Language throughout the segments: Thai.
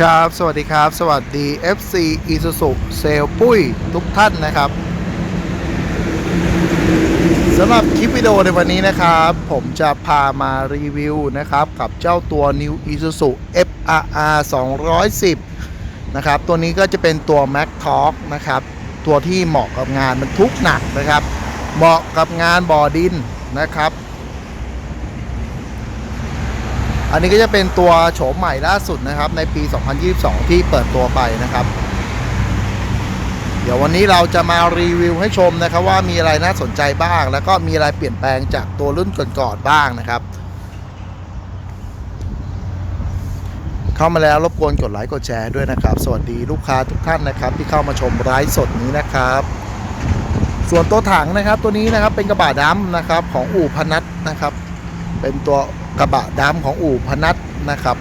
ครับ สวัสดีครับ สวัสดี FC Isuzu เซลปุ้ยทุกท่านนะครับสำหรับคลิปวิดีโอในวันนี้นะครับ ผมจะพามารีวิวนะครับ กับเจ้าตัว New Isuzu FRR 210 นะครับ ตัวนี้ก็จะเป็นตัว Mac Talk นะครับ ตัวที่เหมาะกับงานบรรทุกหนักนะครับ เหมาะกับงานบ่อดินนะครับ อันนี้ก็จะเป็นตัวโฉมใหม่ล่าสุดนะครับในปี 2022 ที่เปิดตัวไปนะครับ เดี๋ยววันนี้เราจะมารีวิวให้ชมนะครับว่ามีอะไรน่าสนใจบ้าง แล้วก็มีอะไรเปลี่ยนแปลงจากตัวรุ่นก่อนๆบ้างนะครับ เข้ามาแล้วรบกวนกดไลค์กดแชร์ด้วยนะครับ สวัสดีลูกค้าทุกท่านนะครับ ที่เข้ามาชมไลฟ์สดนี้นะครับส่วนตัวถังนะครับตัวนี้นะครับเป็นกระบะดำนะครับของอู่พนัทนะครับ เป็นตัว กระบะดำของอู่พนัทนะครับ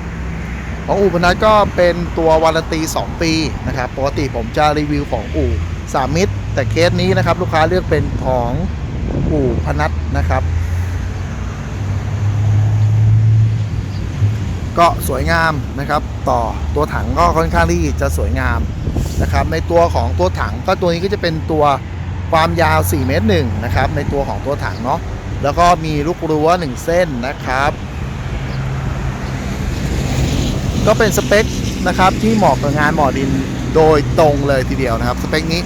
ของอู่พนัทก็เป็นตัววารันตี 2 ปีนะครับปกติผมจะรีวิวของอู่สามิตร แต่เคสนี้นะครับ ลูกค้าเลือกเป็นของอู่พนัทนะครับ ก็สวยงามนะครับ ต่อตัวถังก็ค่อนข้างที่จะสวยงามนะครับ ในตัวของตัวถังก็ตัวนี้ก็จะเป็นตัวความยาว 4 เมตรหนึ่งนะครับ ในตัวของตัวถังเนาะแล้วก็มีลูกรั้วหนึ่งเส้นนะครับ ก็เป็นสเปคนะครับที่เหมาะกับงานหมอดินโดยตรงเลยทีเดียวนะครับสเปคนี้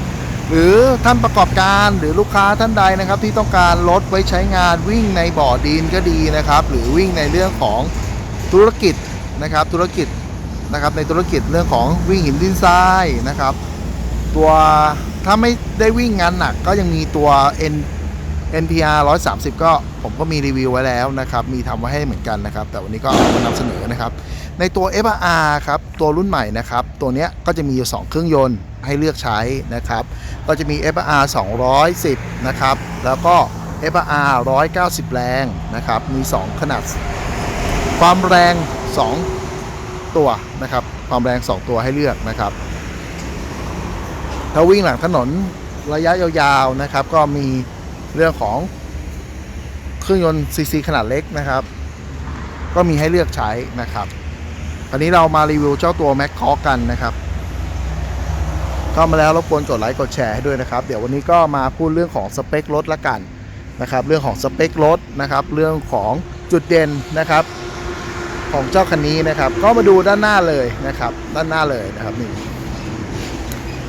หรือท่านประกอบการหรือลูกค้าท่านใดนะครับ ที่ต้องการรถไว้ใช้งานวิ่งในบ่อดินก็ดีนะครับ หรือวิ่งในเรื่องของธุรกิจนะครับธุรกิจนะครับในธุรกิจเรื่องของวิ่งหินดินทรายนะครับ ตัวถ้าไม่ได้วิ่งงานหนักก็ยังมีตัว N NPR 130 ก็ผมก็มีรีวิวไว้แล้วนะครับ มีทำไว้ให้เหมือนกันนะครับ แต่วันนี้ก็เอามานำเสนอนะครับ ในตัว FR ครับ ตัวรุ่นใหม่นะครับ ตัวเนี้ยก็จะมีอยู่ 2 เครื่องยนต์ให้เลือกใช้นะครับ ก็จะมี FR 210 นะครับ แล้วก็ FR 190 แรงนะครับ มี 2 ขนาด ความแรง 2 ตัวนะครับ ความแรง 2 ตัวให้เลือกนะครับ ถ้าวิ่งหลังถนนระยะยาวๆนะครับ ก็มีเรื่องของเครื่องยนต์ซีซีขนาดเล็กนะครับ ก็มีให้เลือกใช้นะครับ อันนี้เรามารีวิวเจ้าตัว Mac c o กันนะครับเข้ามาแล้วรบกวนกดไลค์กดแชร์ให้ด้วยนะครับ เดี๋ยววันนี้ก็มาพูดเรื่องของสเปครถละกันนะครับ เรื่องของสเปครถนะครับ เรื่องของจุดเด่นนะครับ ของเจ้าคันนี้นะครับ ก็มาดูด้านหน้าเลยนะครับ ด้านหน้าเลยนะครับนี่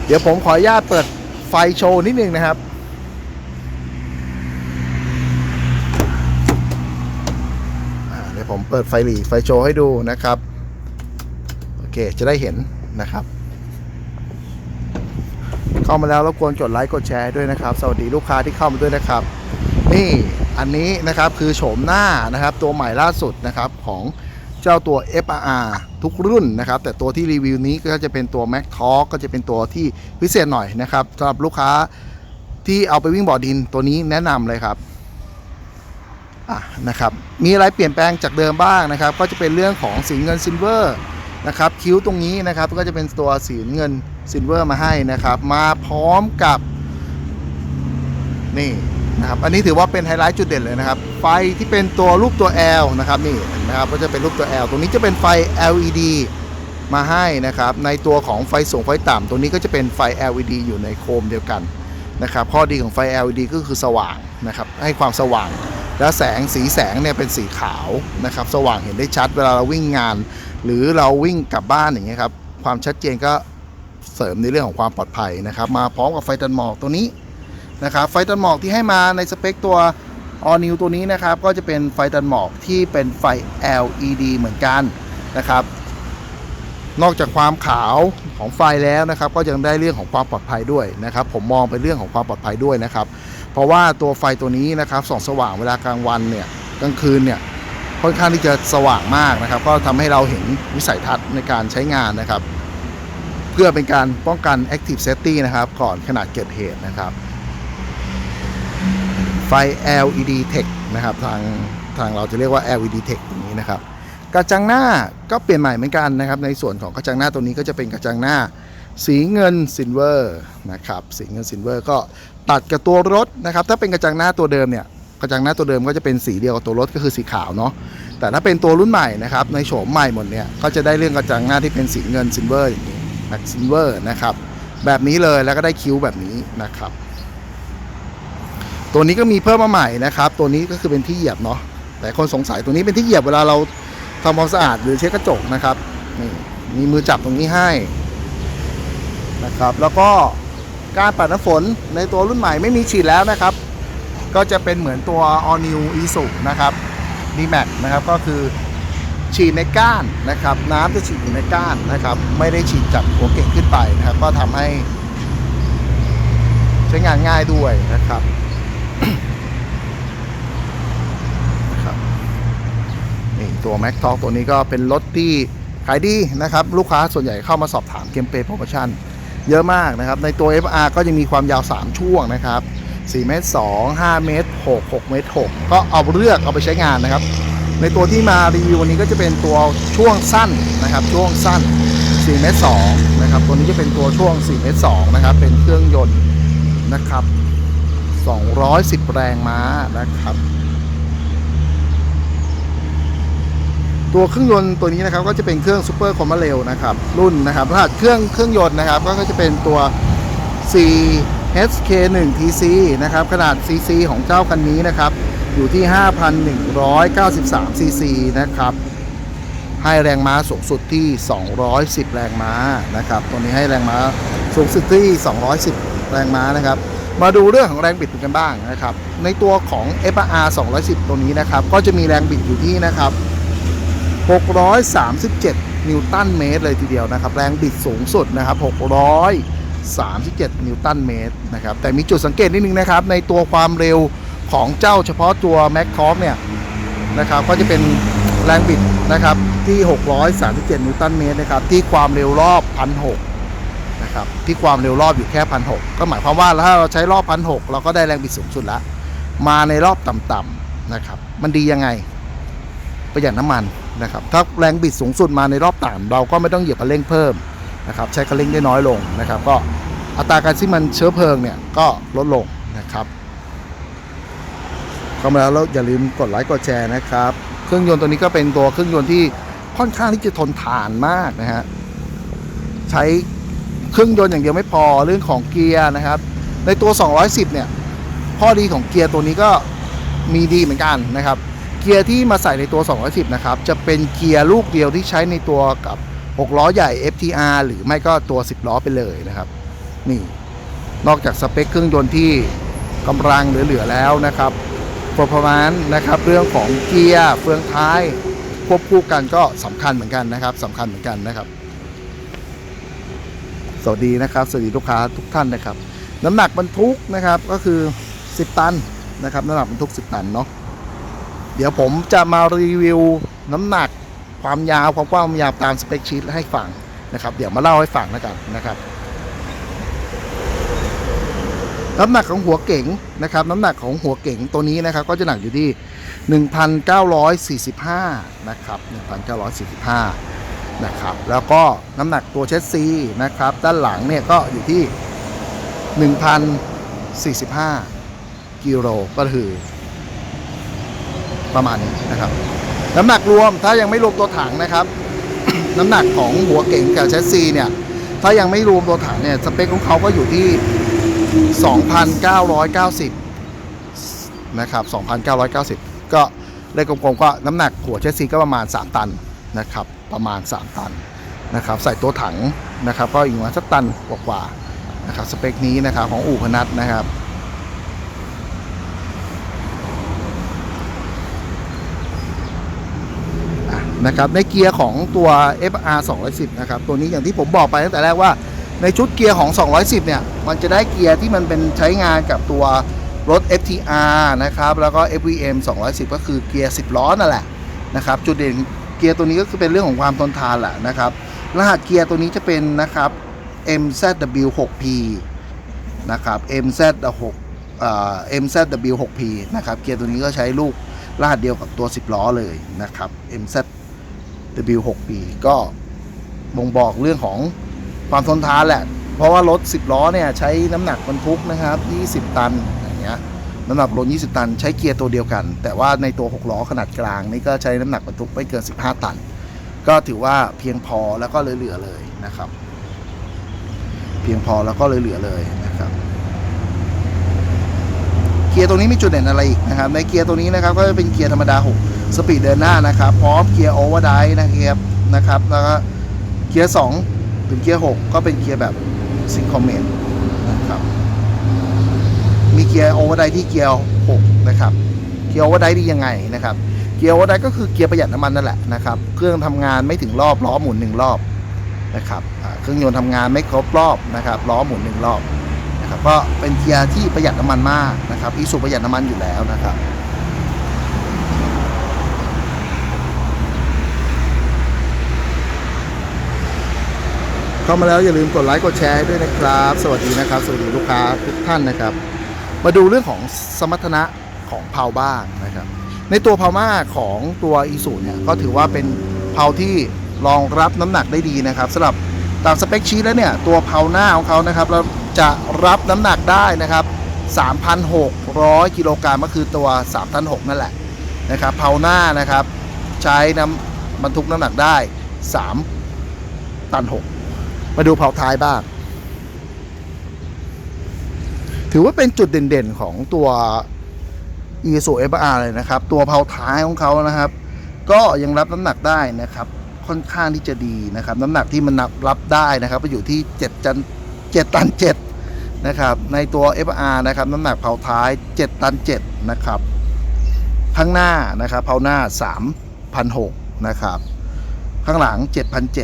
เดี๋ยวผมขออนุญาตเปิดไฟโชว์นิดนึงนะครับเดี๋ยวผมเปิดไฟหลีไฟโชว์ให้ดูนะครับ เคจะได้เห็นนะครับ เข้ามาแล้วรบกวนกดไลค์กดแชร์ด้วยนะครับ สวัสดีลูกค้าที่เข้ามาด้วยนะครับ นี่อันนี้นะครับคือโฉมหน้านะครับตัวใหม่ล่าสุดนะครับของเจ้าตัว FR ทุกรุ่นนะครับ แต่ตัวที่รีวิวนี้ก็จะเป็นตัว Mac Talk ก็จะเป็นตัวที่พิเศษหน่อยนะครับสำหรับลูกค้าที่เอาไปวิ่งบ่อดินตัวนี้แนะนำเลยครับอะนะครับ มีอะไรเปลี่ยนแปลงจากเดิมบ้างนะครับ ก็จะเป็นเรื่องของสีเงินซิลเวอร์ นะครับคิ้วตรงนี้นะครับก็จะเป็นตัวสีเงินซิลเวอร์มาให้นะครับ มาพร้อมกับนี่นะครับอันนี้ถือว่าเป็นไฮไลท์จุดเด่นเลยนะครับ ไฟที่เป็นตัวรูปตัว L นะครับนี่นะครับก็จะเป็นรูปตัว L ตรงนี้จะเป็นไฟ LED มาให้นะครับ ในตัวของไฟสูงไฟต่ำตัวนี้ก็จะเป็นไฟ LED อยู่ในโคมเดียวกันนะครับข้อดีของไฟ LED ก็คือสว่างนะครับให้ความสว่าง แล้วแสงสีแสงเนี่ยเป็นสีขาวนะครับ สว่างเห็นได้ชัดเวลาเราวิ่งงาน หรือเราวิ่งกลับบ้านอย่างเงี้ยครับความชัดเจนก็เสริมในเรื่องของความปลอดภัยนะครับ มาพร้อมกับไฟตันหมอกตัวนี้นะครับไฟตันหมอกที่ให้มาในสเปคตัว All New ตัวนี้นะครับ ก็จะเป็นไฟตันหมอกที่เป็นไฟ LED เหมือนกันนะครับ นอกจากความขาวของไฟแล้วนะครับ ก็ยังได้เรื่องของความปลอดภัยด้วยนะครับ ผมมองเป็นเรื่องของความปลอดภัยด้วยนะครับ เพราะว่าตัวไฟตัวนี้นะครับส่องสว่างเวลากลางวันเนี่ยกลางคืนเนี่ย ค่อนข้างที่จะสว่างมากนะครับ ก็ทำให้เราเห็นวิสัยทัศน์ในการใช้งานนะครับ เพื่อเป็นการป้องกัน Active Safety นะครับ ก่อนขนาดเกิดเหตุนะครับ ไฟ LED Tech นะครับ ทางทางเราจะเรียกว่า LED Tech ตรงนี้นะครับ กระจังหน้าก็เปลี่ยนใหม่เหมือนกันนะครับ ในส่วนของกระจังหน้าตัวนี้ก็จะเป็นกระจังหน้าสีเงินซิลเวอร์นะครับ สีเงินซิลเวอร์ก็ตัดกับตัวรถนะครับ ถ้าเป็นกระจังหน้าตัวเดิมเนี่ย กระจังหน้าตัวเดิมก็จะเป็นสีเดียวกับตัวรถก็คือสีขาวเนาะแต่ถ้าเป็นตัวรุ่นใหม่นะครับในโฉมใหม่หมดเนี่ยก็จะได้เรื่องกระจังหน้าที่เป็นสีเงินซิลเวอร์อย่างนี้แม็กซิลเวอร์นะครับแบบนี้เลยแล้วก็ได้คิ้วแบบนี้นะครับ ตัวนี้ก็มีเพิ่มมาใหม่นะครับ ตัวนี้ก็คือเป็นที่เหยียบเนาะแต่คนสงสัยตัวนี้เป็นที่เหยียบเวลาเราทำความสะอาดหรือเช็ดกระจกนะครับนี่มีมือจับตรงนี้ให้นะครับ แล้วก็การปัดน้ำฝนในตัวรุ่นใหม่ไม่มีฉีดแล้วนะครับ ก็จะเป็นเหมือนตัว All New i s u นะครับ d m a x นะครับก็คือฉีดในก้านนะครับ น้ำจะฉีดอยู่ในก้านนะครับ ไม่ได้ฉีดจากหัวเก่งขึ้นไปนะครับ ก็ทำให้ใช้งานง่ายด้วยนะครับนะครับนี่ตัว Mac Talk ตัวนี้ก็เป็นรถที่ขายดีนะครับ ลูกค้าส่วนใหญ่เข้ามาสอบถามเกมเปย์โปรโมชั่นเยอะมากนะครับ ในตัว FR ก็จะมีความยาว 3 ช่วงนะครับ 4เมตร2 5เมตร6 6เมตร6ก็เอาเลือกเอาไปใช้งานนะครับ ในตัวที่มารีวิววันนี้ก็จะเป็นตัวช่วงสั้นนะครับช่วงสั้น4เมตร2นะครับตัวนี้จะเป็นตัวช่วง4เมตร2นะครับเป็นเครื่องยนต์นะครับ210 แรงม้านะครับ ตัวเครื่องยนต์ตัวนี้นะครับก็จะเป็นเครื่องซูเปอร์คอมมาเรลนะครับรุ่นนะครับรหัสเครื่องเครื่องยนต์นะครับก็จะเป็นตัว 4 HK1TC นะครับขนาด CC ของเจ้าคันนี้นะครับ อยู่ที่ 5,193 CC นะครับให้แรงม้าสูงสุดที่ 210 แรงม้านะครับ ตัวนี้ให้แรงม้าสูงสุดที่ 210 แรงม้านะครับ มาดูเรื่องของแรงบิดกันบ้างนะครับ ในตัวของ FR 210 ตัวนี้นะครับ ก็จะมีแรงบิดอยู่ที่นะครับ 637 นิวตันเมตรเลยทีเดียวนะครับ แรงบิดสูงสุดนะครับ 600 37 นิวตันเมตรนะครับ แต่มีจุดสังเกตนิดนึงนะครับ ในตัวความเร็วของเจ้าเฉพาะตัว Mac Talk เนี่ยนะครับ ก็จะเป็นแรงบิดนะครับที่ 637 นิวตันเมตรนะครับ ที่ความเร็วรอบ 1,600นะครับ ที่ความเร็วรอบอยู่แค่ 1,600 ก็หมายความว่าถ้าเราใช้รอบ 1,600 เราก็ได้แรงบิดสูงสุดละ มาในรอบต่ำๆนะครับ มันดียังไง ประหยัดน้ำมันนะครับ ถ้าแรงบิดสูงสุดมาในรอบต่ำเราก็ไม่ต้องเหยียบคันเร่งเพิ่ม นะครับใช้คันเร่งได้น้อยลงนะครับ ก็อัตราการที่มันเชื้อเพลิงเนี่ยก็ลดลงนะครับเข้ามาแล้วอย่าลืมกดไลค์กดแชร์นะครับ เครื่องยนต์ตัวนี้ก็เป็นตัวเครื่องยนต์ที่ค่อนข้างที่จะทนทานมากนะฮะใช้เครื่องยนต์อย่างเดียวไม่พอเรื่องของเกียร์นะครับ ในตัว 210 เนี่ยข้อดีของเกียร์ตัวนี้ก็มีดีเหมือนกันนะครับ เกียร์ที่มาใส่ในตัว 210 นะครับ จะเป็นเกียร์ลูกเดียวที่ใช้ในตัวกับ 6 ล้อใหญ่ FTR หรือไม่ก็ตัว 10 ล้อไปเลยนะครับ นี่ นอกจากสเปคเครื่องยนต์ที่กำลังเหลือๆแล้วนะครับประมาณนะครับ เรื่องของเกียร์เฟืองท้าย ควบคู่กันก็สำคัญเหมือนกันนะครับสำคัญเหมือนกันนะครับ สวัสดีนะครับ สวัสดีลูกค้าทุกท่านนะครับ น้ำหนักบรรทุกนะครับก็คือ 10 ตันนะครับน้ำหนักบรรทุก 10 ตันเนาะเดี๋ยวผมจะมารีวิวน้ำหนัก ความยาวความกว้างความยาวตามสเปคชีตให้ฟังนะครับ เดี๋ยวมาเล่าให้ฟังแล้วกันนะครับ น้ำหนักของหัวเก๋งนะครับ น้ำหนักของหัวเก๋งตัวนี้นะครับ ก็จะหนักอยู่ที่ 1,945 นะครับ 1,945 นะครับ แล้วก็น้ำหนักตัวเชสซีนะครับ ด้านหลังเนี่ยก็อยู่ที่ 1,045 กิโลก็คือประมาณนี้นะครับ น้ำหนักรวมถ้ายังไม่รวมตัวถังนะครับ น้ำหนักของหัวเก่งกับแชสซีเนี่ย ถ้ายังไม่รวมตัวถังเนี่ย สเปคของเขาก็อยู่ที่ 2,990 นะครับ 2,990 ก็เลขกลมๆก็น้ำหนักหัวแชสซีก็ประมาณ 3 ตันนะครับ ประมาณ 3 ตันนะครับ ใส่ตัวถังนะครับ ก็อีกประมาณสักตันกว่าๆนะครับ สเปคนี้นะครับของอู่พนัทนะครับ นะครับในเกียร์ของตัว FR 210 นะครับ ตัวนี้อย่างที่ผมบอกไปตั้งแต่แรกว่าในชุดเกียร์ของ 210 เนี่ย มันจะได้เกียร์ที่มันเป็นใช้งานกับตัวรถ FTR นะครับ แล้วก็ FVM 210 ก็คือเกียร์ 10 ล้อนั่นแหละนะครับ จุดเด่นเกียร์ตัวนี้ก็คือเป็นเรื่องของความทนทานแหละนะครับ รหัสเกียร์ตัวนี้จะเป็นนะครับ MZW6P นะครับ MZ6 เอ่อ MZW6P นะครับ เกียร์ตัวนี้ก็ใช้ลูกรหัสเดียวกับตัว 10 ล้อเลยนะครับ MZ MZW6B ก็บ่งบอกเรื่องของความทนทานแหละ เพราะว่ารถ 10 ล้อเนี่ยใช้น้ำหนักบรรทุกนะครับ 20 ตันอย่างเงี้ยน้ำหนักรถ 20 ตัน ใช้เกียร์ตัวเดียวกัน แต่ว่าในตัว 6 ล้อขนาดกลางนี่ก็ใช้น้ำหนักบรรทุกไม่เกิน 15 ตัน ก็ถือว่าเพียงพอแล้วก็เหลือๆเลยนะครับ เพียงพอแล้วก็เหลือๆเลยนะครับ เกียร์ตัวนี้มีจุดเด่นอะไรอีกนะครับ ในเกียร์ตัวนี้นะครับก็จะเป็นเกียร์ธรรมดา 6 สปีดเดินหน้านะครับพร้อมเกียร์โอเวอร์ไดนะครับนะครับแล้วก็เกียร์2ถึงเกียร์6ก็เป็นเกียร์แบบซิงคอมเมนนะครับมีเกียร์โอเวอร์ไดที่เกียร์6นะครับเกียร์โอเวอร์ไดดียังไงนะครับเกียร์โอเวอร์ไดก็คือเกียร์ประหยัดน้ำมันนั่นแหละนะครับเครื่องทำงานไม่ถึงรอบล้อหมุนหนึ่งรอบนะครับเครื่องยนต์ทำงานไม่ครบรอบนะครับล้อหมุนหนึ่งรอบ นะครับก็เป็นเกียร์ที่ประหยัดน้ำมันมากนะครับอีสูประหยัดน้ำมันอยู่แล้วนะครับเข้ามาแล้วอย่าลืมกดไลค์กดแชร์ด้วยนะครับ สวัสดีนะครับ สวัสดีลูกค้าทุกท่านนะครับ มาดูเรื่องของสมรรถนะของเพาบ้างนะครับ ในตัวเพาม่าของตัวอีสูเนี่ยก็ถือว่าเป็นเพาที่รองรับน้ำหนักได้ดีนะครับสำหรับตามสเปคชีทแล้วเนี่ยตัวเพาหน้าของเขานะครับเรา จะรับน้ำหนักได้นะครับ 3,600 กิโลกรัมก็คือตัว3ตัน6นั่นแหละนะครับเพาหน้านะครับใช้น้ำบรรทุกน้ำหนักได้ 3 ตัน 6 มาดูเผาท้ายบ้าง ถือว่าเป็นจุดเด่นๆของตัว e s o FR เลยนะครับ ตัวเผาท้ายของเขานะครับ ก็ยังรับน้ำหนักได้นะครับ ค่อนข้างที่จะดีนะครับ น้ำหนักที่มันรับได้นะครับไปอยู่ที่ 7 จัน 7 ตัน 7 นะครับ ในตัว FR นะครับ น้ำหนักเผาท้าย 7 ตัน 7 นะครับ ข้างหน้านะครับเผาหน้า3,600นะครับ ข้างหลัง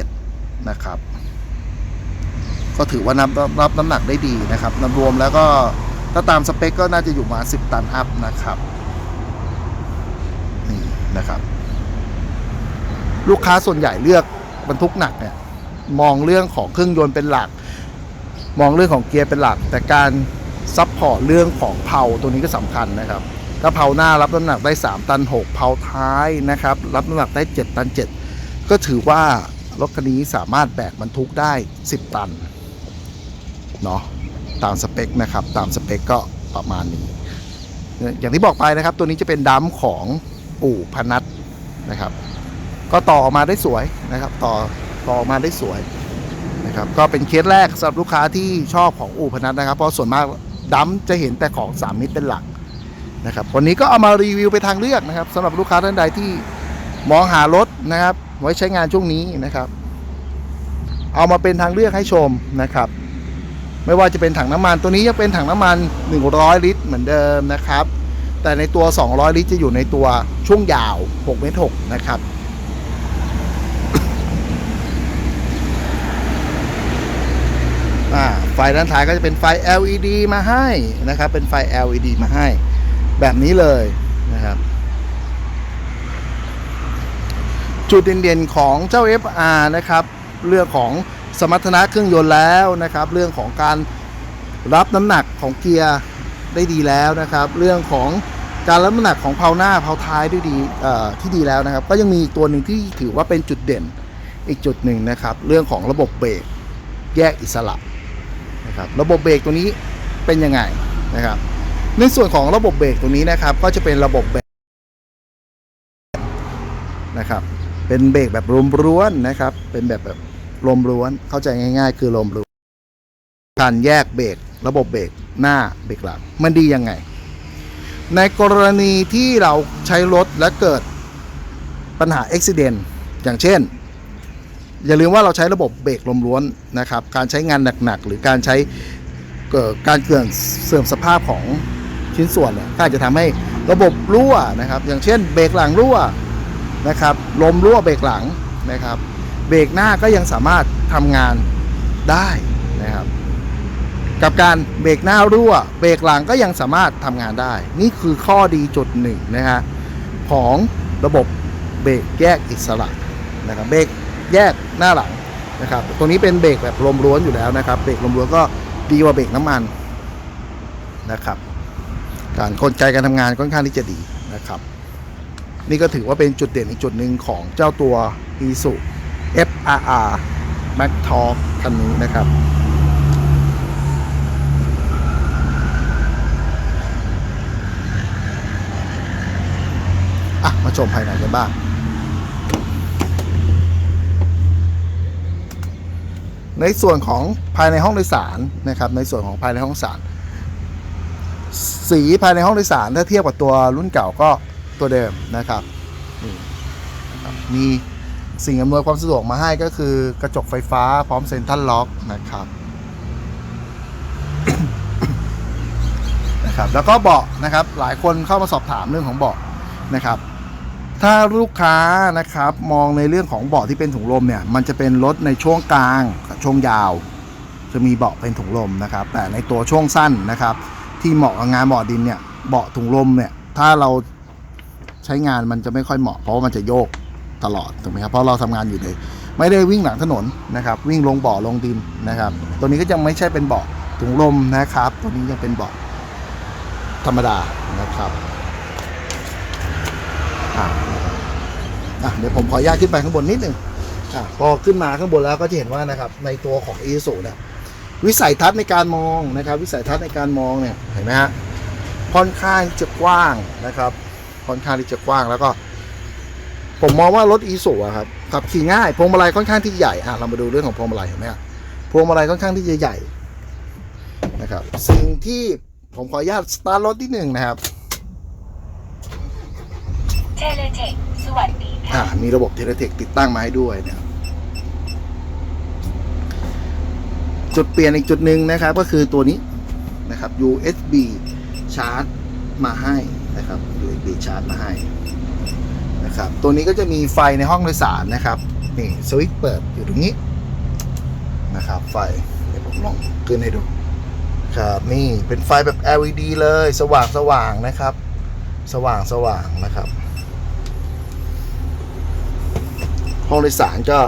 7,700นะครับ ก็ถือว่านับรับรับน้ำหนักได้ดีนะครับนับรวมแล้วก็ถ้าตามสเปคก็น่าจะอยู่มา 10 ตันอัพนะครับ นี่นะครับลูกค้าส่วนใหญ่เลือกบรรทุกหนักเนี่ยมองเรื่องของเครื่องยนต์เป็นหลัก มองเรื่องของเกียร์เป็นหลัก แต่การซัพพอร์ตเรื่องของเพาตัวนี้ก็สำคัญนะครับ ถ้าเพาหน้ารับน้ำหนักได้ 3 ตัน 6 เพาท้ายนะครับ รับน้ำหนักได้ 7 ตัน 7 ก็ถือว่ารถคันนี้สามารถแบกบรรทุกได้ 10 ตันเนาะตามสเปคนะครับ ตามสเปคก็ประมาณนี้ อย่างที่บอกไปนะครับ ตัวนี้จะเป็นดัมของอู่พนัทนะครับ ก็ต่อออกมาได้สวยนะครับ ต่อต่ออมาได้สวย นะครับก็เป็นเคสแรกสำหรับลูกค้าที่ชอบของอู่พนัทนะครับ เพราะส่วนมากดัมจะเห็นแต่ของ3มิตรเป็นหลักนะครับวันนี้ก็เอามารีวิวไปทางเลือกนะครับสำหรับลูกค้าท่านใดที่มองหารถนะครับ ไว้ใช้งานช่วงนี้นะครับ เอามาเป็นทางเลือกให้ชมนะครับ ไม่ว่าจะเป็นถังน้ำมันตัวนี้ยังเป็นถังน้ำมัน 100 ลิตร เหมือนเดิมนะครับ แต่ในตัว 200 ลิตรจะอยู่ในตัวช่วงยาว6เมตร6นะครับ อ่า ไฟด้านท้ายก็จะเป็นไฟ LED มาให้นะครับ เป็นไฟ LED มาให้ แบบนี้เลยนะครับ จุดเด่นๆของเจ้า FR นะครับ เรื่องของสมรรถนะเครื่องยนต์แล้วนะครับ เรื่องของการรับน้ำหนักของเกียร์ได้ดีแล้วนะครับ เรื่องของการรับน้ำหนักของเพาหน้าเพาท้ายด้วยดีที่ดีแล้วนะครับ ก็ยังมีตัวหนึ่งที่ถือว่าเป็นจุดเด่นอีกจุดหนึ่งนะครับ เรื่องของระบบเบรกแยกอิสระ นะครับระบบเบรกตัวนี้เป็นยังไงนะครับ ในส่วนของระบบเบรกตัวนี้นะครับ ก็จะเป็นระบบเบรกนะครับ เป็นเบรกแบบลมร้วนนะครับ เป็นแบบแบบลมร้วนเข้าใจง่าย ๆ คือลมร้วนการแยกเบรกระบบเบรกหน้าเบรกหลังมันดียังไง ในกรณีที่เราใช้รถและเกิดปัญหาอุบิเหตุอย่างเช่น อย่าลืมว่าเราใช้ระบบเบรกลมล้วนนะครับ การใช้งานหนักๆ หรือการใช้เกิดการเกิดเสื่อมสภาพของชิ้นส่วนเนี่ยก็อาจจะทำให้ระบบรั่วนะครับ อย่างเช่นเบรกหลังรั่วนะครับ ลมรั่วเบรกหลังนะครับ เบรกหน้าก็ยังสามารถทำงานได้นะครับ กับการเบรกหน้ารั่ว เบรกหลังก็ยังสามารถทำงานได้ นี่คือข้อดีจุดหนึ่งนะฮะของระบบเบรกแยกอิสระนะครับเบรก แยกหน้าหลังนะครับตัวนี้เป็นเบรกแบบลมล้วนอยู่แล้วนะครับ เบรกลมล้วนก็ดีกว่าเบรกน้ำมันนะครับ การกลไกการทำงานค่อนข้างที่จะดีนะครับ นี่ก็ถือว่าเป็นจุดเด่นอีกจุดหนึ่งของเจ้าตัว i s u FRR Max Talk คันนี้นะครับมมาชมภายในกันบ้าง ในส่วนของภายในห้องโดยสารนะครับในส่วนของภายในห้องโดยสารสีภายในห้องโดยสารถ้าเทียบกับตัวรุ่นเก่าก็ตัวเดิมนะครับมีสิ่งอำนวยความสะดวกมาให้ก็คือกระจกไฟฟ้าพร้อมเซ็นทรัลล็อกนะครับนะครับแล้วก็เบาะนะครับหลายคนเข้ามาสอบถามเรื่องของเบาะนะครับ ถ้าลูกค้านะครับมองในเรื่องของเบาะที่เป็นถุงลมเนี่ยมันจะเป็นรถในช่วงกลาง ช่วงยาว จะมีเบาะเป็นถุงลมนะครับ แต่ในตัวช่วงสั้นนะครับ ที่เหมาะกับงานเบาะดินเนี่ยเบาะถุงลมเนี่ยถ้าเราใช้งานมันจะไม่ค่อยเหมาะ เพราะว่ามันจะโยกตลอดถูกไหมครับเพราะเราทำงานอยู่ในไม่ได้วิ่งหลังถนนนะครับ วิ่งลงบ่อลงดินนะครับ ตัวนี้ก็ยังไม่ใช่เป็นเบาะถุงลมนะครับ ตัวนี้ยังเป็นเบาะธรรมดานะครับอะอะเดี๋ยวผมขออนุญาตขึ้นไปข้างบนนิดหนึ่ง อะพอขึ้นมาข้างบนแล้วก็จะเห็นว่านะครับในตัวของอีซูเนี่ยวิสัยทัศน์ในการมองนะครับ วิสัยทัศน์ในการมองเนี่ยเห็นไหมฮะค่อนข้างจะกว้างนะครับค่อนข้างที่จะกว้างแล้วก็ ผมมองว่ารถอีสุอะครับขับขี่ง่ายพวงมาลัยค่อนข้างที่ใหญ่อะเรามาดูเรื่องของพวงมาลัยเห็นไหมฮะพวงมาลัยค่อนข้างที่จะใหญ่นะครับ สิ่งที่ผมขออนุญาตสตาร์ทรถที่หนึ่งนะครับเทเลเทคสวัสดี อ่ามีระบบเทเลเทคติดตั้งมาให้ด้วยนะครับจุดเปลี่ยนอีกจุดหนึ่งนะครับ ก็คือตัวนี้นะครับ USB ชาร์จมาให้นะครับ USB ชาร์จมาให้นะครับ ตัวนี้ก็จะมีไฟในห้องโดยสารนะครับนี่สวิตช์เปิดอยู่ตรงนี้นะครับ ไฟเดี๋ยวผมลองขึ้นให้ดูครับนี่เป็นไฟแบบ LED เลย สว่างสว่างนะครับ สว่างสว่างนะครับ ห้องโดยสารก็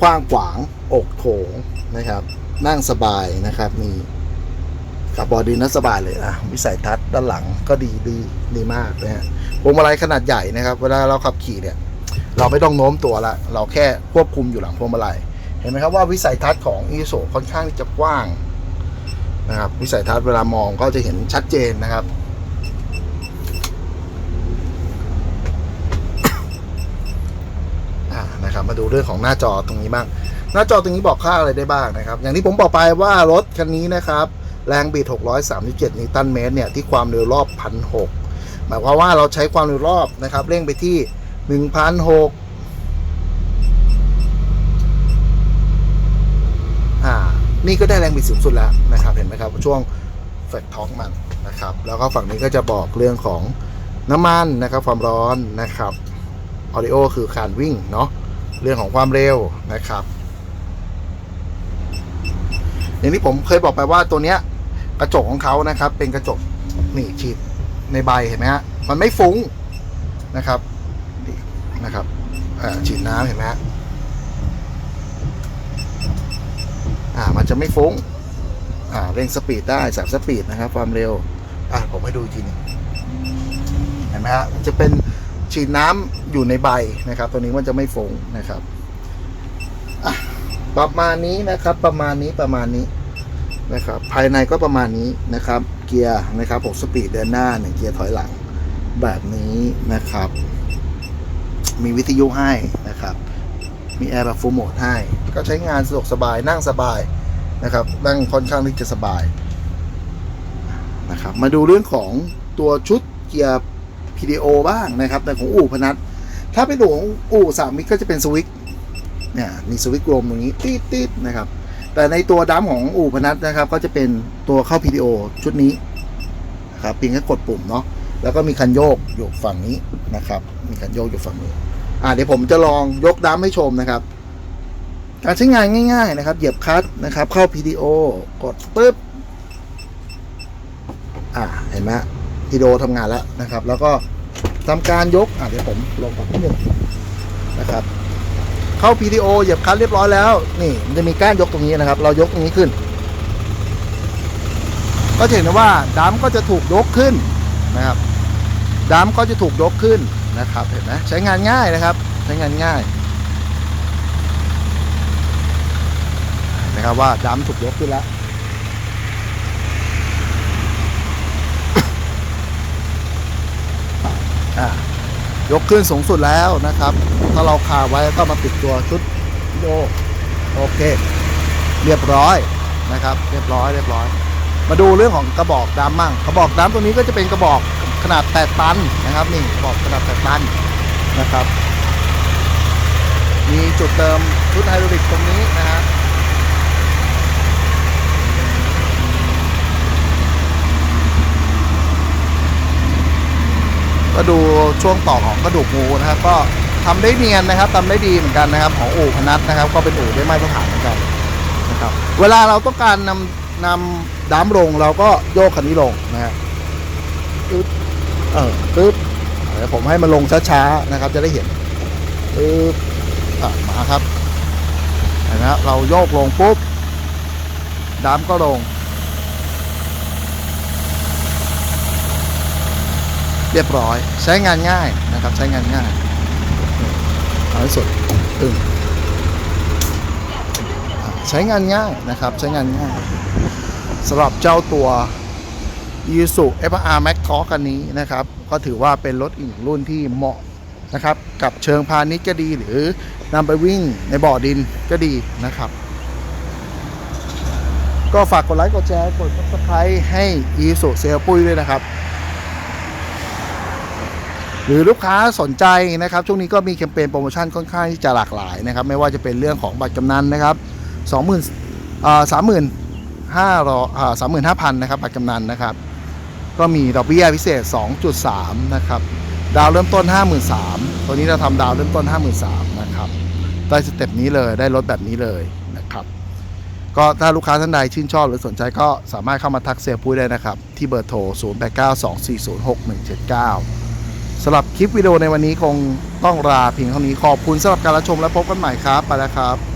กว้างขวางอกโถงนะครับ นั่งสบายนะครับมีขับบอดีนั่งสบายเลยนะวิสัยทัศน์ด้านหลังก็ดีดีดีมากนะฮะพวงมาลัยขนาดใหญ่นะครับเวลาเราขับขี่เนี่ย เราไม่ต้องโน้มตัวละเราแค่ควบคุมอยู่หลังพวงมาลัยเห็นไหมครับว่าวิสัยทัศน์ของอีโซค่อนข้างที่จะกว้างนะครับวิสัยทัศน์เวลามองก็จะเห็นชัดเจนนะครับ อ่านะครับ มาดูเรื่องของหน้าจอตรงนี้บ้าง หน้าจอตรงนี้บอกค่าอะไรได้บ้างนะครับ อย่างที่ผมบอกไปว่ารถคันนี้นะครับ แรงบิด 637 นิวตันเมตรเนี่ยที่ความเร็วรอบ 1,600 หมายความว่าเราใช้ความเร็วรอบนะครับ เร่งไปที่ 1,600นี่ก็ได้แรงบิดสูงสุดแล้วนะครับ เห็นไหมครับ ช่วงแฟลตท็อกมันนะครับ แล้วก็ฝั่งนี้ก็จะบอกเรื่องของน้ำมันนะครับ ความร้อนนะครับออดิโอคือการวิ่งเนาะ เรื่องของความเร็วนะครับ อย่างที่ผมเคยบอกไปว่าตัวเนี้ย กระจกของเขานะครับ เป็นกระจกนี่ฉีดในใบเห็นไหมฮะมันไม่ฟุ้งนะครับนี่นะครับฉีดน้ำเห็นไหมฮะอ่ามันจะไม่ฟุ้งอ่าเร่งสปีดได้สับสปีดนะครับ ความเร็วอ่าผมให้ดูอีกทีนึงเห็นไหมฮะมันจะเป็น ฉีดน้ำอยู่ในใบนะครับตัวนี้มันจะไม่ฟงนะครับประมาณนี้นะครับ ประมาณนี้ประมาณนี้นะครับ ภายในก็ประมาณนี้นะครับ เกียร์นะครับ6สปีดเดินหน้าหนึ่งเกียร์ถอยหลังแบบนี้นะครับ มีวิทยุให้นะครับ มีแอร์แบบฟูลโหมดให้ ก็ใช้งานสะดวกสบายนั่งสบายนะครับ นั่งค่อนข้างที่จะสบายนะครับ มาดูเรื่องของตัวชุดเกียร์ PDO บ้างนะครับ แต่ของอู่พนัทถ้าเป็นของอู่สามมิตรก็จะเป็นสวิตช์เนี่ยมีสวิตช์ลมตรงนี้ติดติดนะครับ แต่ในตัวดัมของอู่พนัทนะครับ ก็จะเป็นตัวเข้า PDO ชุดนี้นะครับเพียงแค่กดปุ่มเนาะแล้วก็มีคันโยกอยู่ฝั่งนี้นะครับ มีคันโยกอยู่ฝั่งนี้อ่าเดี๋ยวผมจะลองยกดัมให้ชมนะครับ การใช้งานง่าย ๆ นะครับ เหยียบคลัตช์นะครับ เข้า PDO กดปุ๊บอ่าเห็นไหม พีโดทำงานแล้วนะครับ แล้วก็ทำการยกอะเดี๋ยวผมลงก่อนนิดนึงนะครับ เข้า PDO เหยียบคลัตช์เรียบร้อยแล้ว นี่มันจะมีก้านยกตรงนี้นะครับ เรายกตรงนี้ขึ้น ก็จะเห็นได้ว่าดัมก็จะถูกยกขึ้นนะครับดัมก็จะถูกยกขึ้นนะครับ เห็นไหมใช้งานง่ายนะครับ ใช้งานง่ายนะครับว่าดัมถูกยกขึ้นแล้ว อ่า ยกขึ้นสูงสุดแล้วนะครับ ถ้าเราคาไว้ก็มาปิดตัวชุดโอโอเค เรียบร้อยนะครับ เรียบร้อยเรียบร้อย มาดูเรื่องของกระบอกดำมั่ง กระบอกดำตัวนี้ก็จะเป็นกระบอกขนาด8ตันนะครับนี่กระบอกขนาด8ตันนะครับ มีจุดเติมชุดไฮดรอลิกตรงนี้นะฮะ ก็ดูช่วงต่อของกระดูกงูนะครับ ก็ทำได้เนียนนะครับทำได้ดีเหมือนกันนะครับ ของอู่พนัทนะครับ ก็เป็นอู่ได้มาตรฐานเหมือนกันนะครับ เวลาเราต้องการนำนำดัมลงเราก็โยกคันนี้ลงนะฮะปึ๊บเออปึ๊บเดี๋ยวผมให้มันลงช้าๆนะครับ จะได้เห็นปึ๊บอะมาครับเห็นไหมครับเราโยกลงปุ๊บดามก็ลง เรียบร้อย ใช้งานง่ายนะครับ ใช้งานง่ายเอาให้สุดตึงใช้งานง่ายนะครับ ใช้งานง่ายสำหรับเจ้าตัว i s u FR Max Torque กันนี้นะครับ ก็ถือว่าเป็นรถอีกรุ่นที่เหมาะนะครับ กับเชิงพาณิชย์ก็ดีหรือนำไปวิ่งในบ่อดินก็ดีนะครับ ก็ฝากกดไลค์กดแชร์กด subscribe ให้ e s u เซลปุ้ยด้วยนะครับ หรือลูกค้าสนใจนะครับ ช่วงนี้ก็มีแคมเปญโปรโมชั่นค่อนข้างที่จะหลากหลายนะครับ ไม่ว่าจะเป็นเรื่องของบัตรกำนันนะครับ20,000อ่า35,000อ่า35,000นะครับบัตรกำนันนะครับ ก็มีดอกเบี้ยพิเศษ 2.3 นะครับ ดาวเริ่มต้น 53,000ตัวนี้เราทำดาวเริ่มต้น 53,000นะครับได้สเต็ปนี้เลยได้รถแบบนี้เลยนะครับ ก็ถ้าลูกค้าท่านใดชื่นชอบหรือสนใจก็สามารถเข้ามาทักเซลปุ้ยได้นะครับ ที่เบอร์โทร 0892406179 สำหรับคลิปวิดีโอในวันนี้คงต้องลาเพียงเท่านี้ขอบคุณสำหรับการรับชมและพบกันใหม่ครับ ไปแล้วครับ